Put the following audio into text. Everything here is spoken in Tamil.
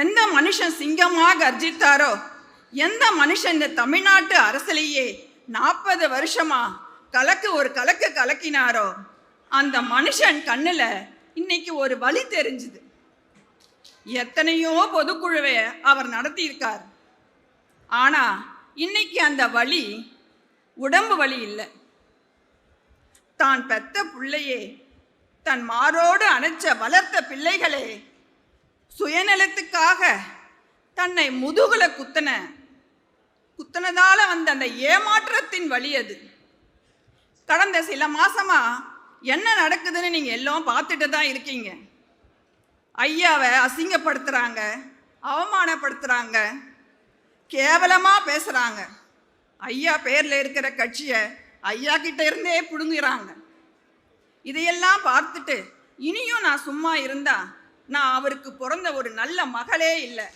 எந்த மனுஷன் சிங்கமாக கர்ஜித்தாரோ எந்த மனுஷன் இந்த தமிழ்நாட்டு அரசிலேயே நாற்பது வருஷமா கலக்கு ஒரு கலக்கு கலக்கினாரோ அந்த மனுஷன் கண்ணில் இன்னைக்கு ஒரு வழி தெரிஞ்சுது. எத்தனையோ பொதுக்குழுவை அவர் நடத்தியிருக்கார். ஆனால் இன்னைக்கு அந்த வழி உடம்பு வழி இல்லை. தான் பெத்த பிள்ளையே தன் மாரோடு அணைச்ச வளர்த்த பிள்ளைகளே சுயநலத்துக்காக தன்னை முதுகுல குத்தன குத்தனதால வந்த அந்த ஏமாற்றத்தின் வழி அது. கடந்த சில மாசமா என்ன நடக்குதுன்னு நீங்க எல்லாம் பார்த்துட்டு தான் இருக்கீங்க. ஐயாவை அசிங்கப்படுத்துறாங்க அவமானப்படுத்துறாங்க கேவலமா பேசுறாங்க. ஐயா பேர்ல இருக்கிற கட்சியை ஐயா கிட்ட இருந்தே பிடுங்குறாங்க. இதையெல்லாம் பார்த்துட்டு இனியும் நான் சும்மா இருந்தா நான் அவருக்கு பிறந்த ஒரு நல்ல மகளே இல்லை.